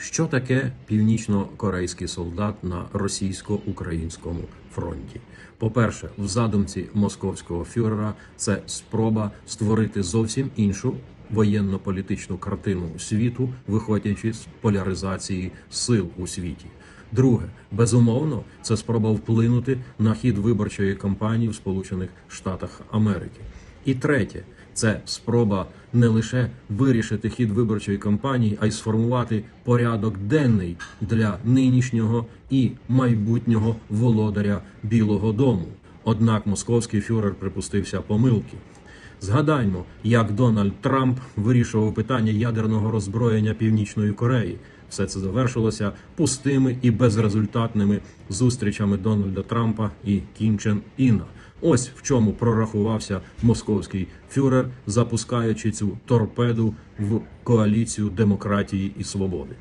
Що таке північно-корейський солдат на російсько-українському фронті? По-перше, в задумці московського фюрера це спроба створити зовсім іншу воєнно-політичну картину світу, виходячи з поляризації сил у світі. Друге, безумовно, це спроба вплинути на хід виборчої кампанії в Сполучених Штатах Америки. І третє, це спроба не лише вирішити хід виборчої кампанії, а й сформувати порядок денний для нинішнього і майбутнього володаря Білого Дому. Однак московський фюрер припустився помилки. Згадаймо, як Дональд Трамп вирішував питання ядерного роззброєння Північної Кореї. Все це завершилося пустими і безрезультатними зустрічами Дональда Трампа і Кім Чен Іна. Ось в чому прорахувався московський фюрер, запускаючи цю торпеду в коаліцію демократії і свободи.